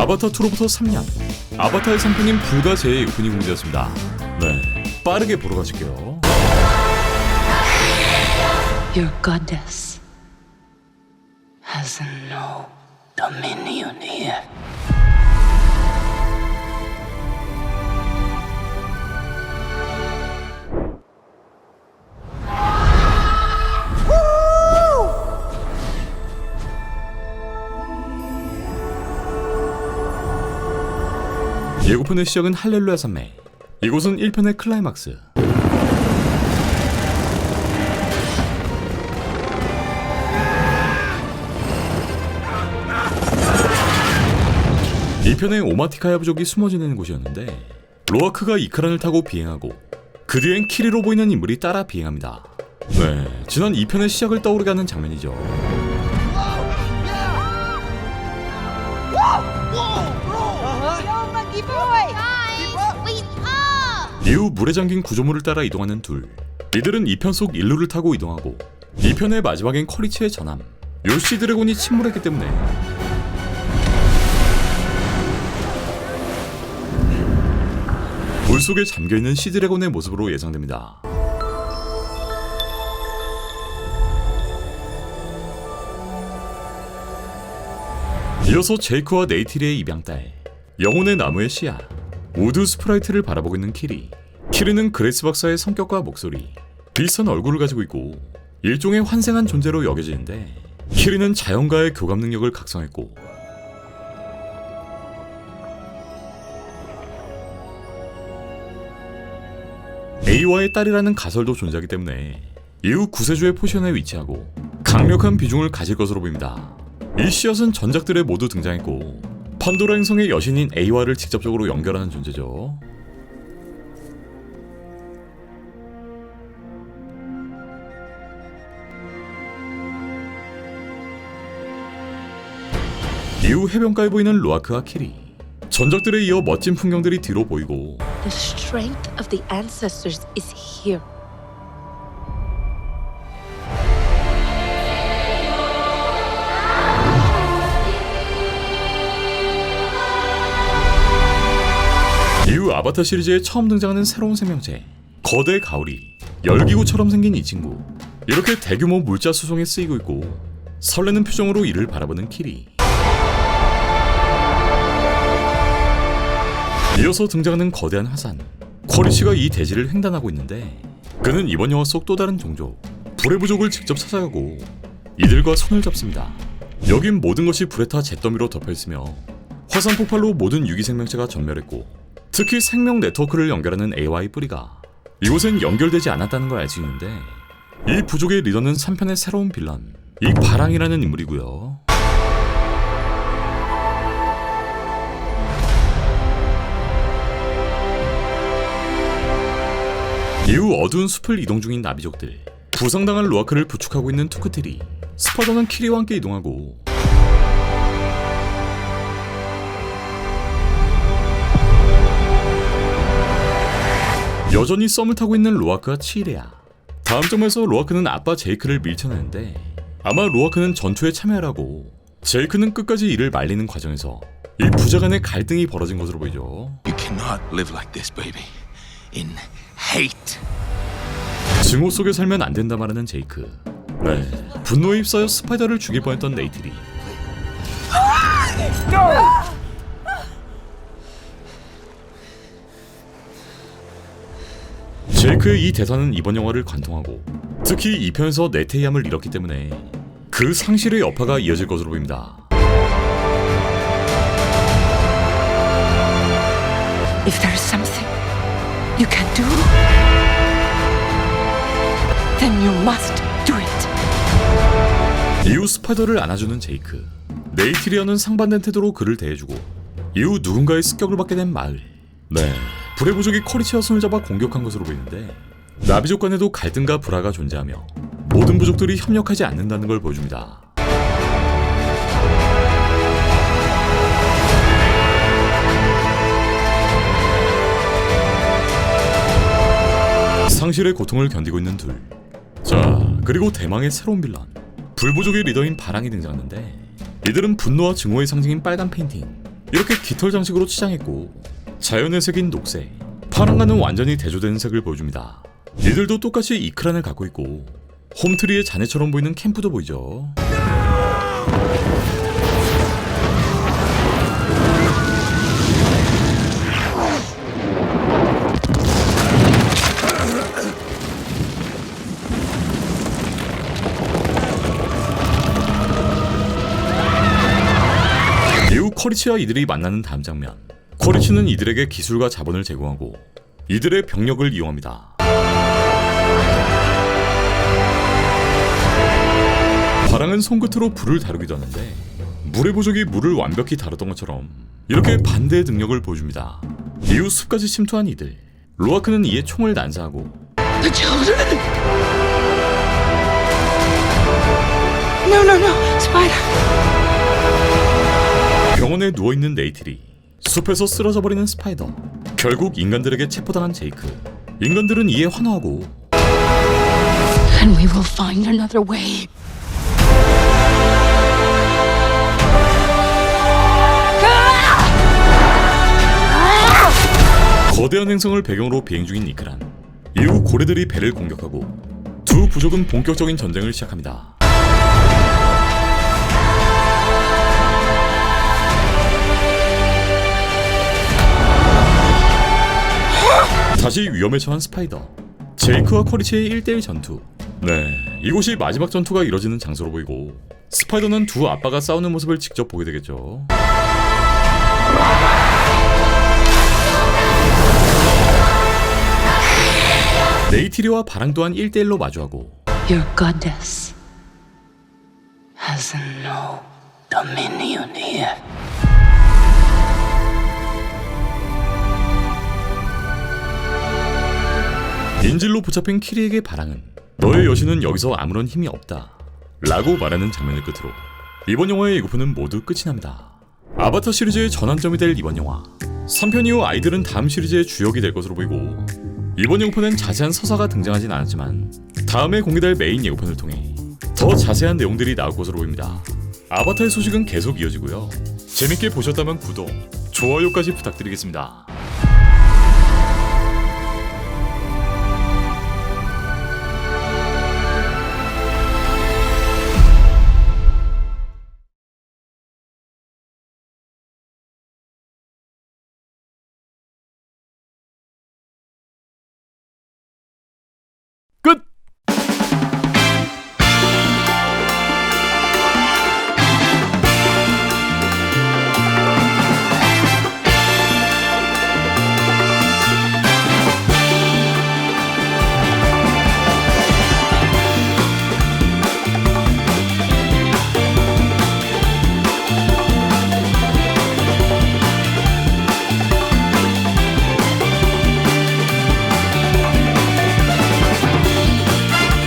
아바타2로부터 3년. 아바타의 상품인 불가 제의 오프닝 공개였습니다. 네 빠르게 보러 가실게요. Your goddess has no dominion here. 예고편의 시작은 할렐루야 산맥 이곳은 1편의 클라이막스 이편의 오마티카야 부족이 숨어 지내는 곳이었는데 로아크가 이카란을 타고 비행하고 그 뒤엔 키리로 보이는 인물이 따라 비행합니다. 네, 지난 2편의 시작을 떠오르게 하는 장면이죠. 이후 물에 잠긴 구조물을 따라 이동하는 둘. 이들은 2편 속 일루를 타고 이동하고 2편의 마지막엔 커리치의 전함. 요시 드래곤이 침몰했기 때문에 물 속에 잠겨있는 시드래곤의 모습으로 예상됩니다. 이어서 제이크와 네이티리의 입양딸, 영혼의 나무의 시야, 우드 스프라이트를 바라보고 있는 키리. 키리는 그레이스 박사의 성격과 목소리, 비슷한 얼굴을 가지고 있고 일종의 환생한 존재로 여겨지는데 키리는 자연과의 교감 능력을 각성했고 A와의 딸이라는 가설도 존재하기 때문에 이후 구세주의 포션에 위치하고 강력한 비중을 가질 것으로 보입니다. 이 씨앗은 전작들에 모두 등장했고 판도라 행성의 여신인 A와를 직접적으로 연결하는 존재죠. 이후 해변가에 보이는 로아크와 키리. 전작들에 이어 멋진 풍경들이 뒤로 보이고 The strength of the ancestors is here. 이후 아바타 시리즈에 처음 등장하는 새로운 생명체 거대 가오리 열기구처럼 생긴 이 친구 이렇게 대규모 물자 수송에 쓰이고 있고 설레는 표정으로 이를 바라보는 키리 이어서 등장하는 거대한 화산 쿼리치가 이 대지를 횡단하고 있는데 그는 이번 영화 속 또 다른 종족 불의 부족을 직접 찾아가고 이들과 손을 잡습니다 여긴 모든 것이 불에 타 잿더미로 덮여있으며 화산 폭발로 모든 유기 생명체가 전멸했고 특히 생명 네트워크를 연결하는 AY 뿌리가 이곳엔 연결되지 않았다는 걸 알 수 있는데 이 부족의 리더는 3편의 새로운 빌런 이 바랑이라는 인물이고요. 이후 어두운 숲을 이동 중인 나비족들 부상당한 로아크를 부축하고 있는 투크트리 스파더는 키리와 함께 이동하고 여전히 썸을 타고 있는 로아크와 치이레야. 다음 점에서 로아크는 아빠 제이크를 밀쳐내는데 아마 로아크는 전투에 참여하라고 제이크는 끝까지 이를 말리는 과정에서 이 부자 간의 갈등이 벌어진 것으로 보이죠. You cannot live like this, baby. In hate. 증오 속에 살면 안 된다 말하는 제이크. 네, 분노에 휩싸여 스파이더를 죽일 뻔했던 네이트리. 제이크의 이 대사는 이번 영화를 관통하고 특히 2편에서 네테이함을 잃었기 때문에 그 상실의 여파가 이어질 것으로 보입니다. If you can do, then you must do it. 이후 스파이더를 안아주는 제이크. 네이티리아는 상반된 태도로 그를 대해주고 이후 누군가의 습격을 받게 된 마을. 네. 불의 부족이 커리치와 손을 잡아 공격한 것으로 보이는데 나비족 간에도 갈등과 불화가 존재하며 모든 부족들이 협력하지 않는다는 걸 보여줍니다 상실의 고통을 견디고 있는 둘. 자, 그리고 대망의 새로운 빌런. 불부족의 리더인 바랑이 등장하는데 이들은 분노와 증오의 상징인 빨간 페인팅 이렇게 깃털 장식으로 치장했고 자연의 색인 녹색, 파랑과는 완전히 대조된 색을 보여줍니다. 이들도 똑같이 이크란을 갖고 있고 홈트리의 잔해처럼 보이는 캠프도 보이죠. 커리치와 이들이 만나는 다음 장면. 커리치는 이들에게 기술과 자본을 제공하고 이들의 병력을 이용합니다. 바랑은 손끝으로 불을 다루기도 하는데 물의 부족이 물을 완벽히 다루던 것처럼 이렇게 반대의 능력을 보여줍니다. 이후 숲까지 침투한 이들. 로아크는 이에 총을 난사하고. No, no, no. 병원에 누워있는 네이틀이 숲에서 쓰러져 버리는 스파이더. 결국 인간들에게 체포당한 제이크. 인간들은 이에 환호하고 And we will find another way. 거대한 행성을 배경으로 비행 중인 니크란. 이후 고래들이 배를 공격하고 두 부족은 본격적인 전쟁을 시작합니다 다시 위험에 처한 스파이더. 제이크와 커리치의 1대1 전투. 네 이곳이 마지막 전투가 이뤄지는 장소로 보이고 스파이더는 두 아빠가 싸우는 모습을 직접 보게 되겠죠. 네이티리와 바랑 또한 1대1로 마주하고 Your goddess has no dominion here. 인질로 붙잡힌 키리에게 바랑은 너의 여신은 여기서 아무런 힘이 없다. 라고 말하는 장면을 끝으로 이번 영화의 예고편은 모두 끝이 납니다. 아바타 시리즈의 전환점이 될 이번 영화 3편 이후 아이들은 다음 시리즈의 주역이 될 것으로 보이고 이번 예고편엔 자세한 서사가 등장하진 않았지만 다음에 공개될 메인 예고편을 통해 더 자세한 내용들이 나올 것으로 보입니다. 아바타의 소식은 계속 이어지고요. 재밌게 보셨다면 구독, 좋아요까지 부탁드리겠습니다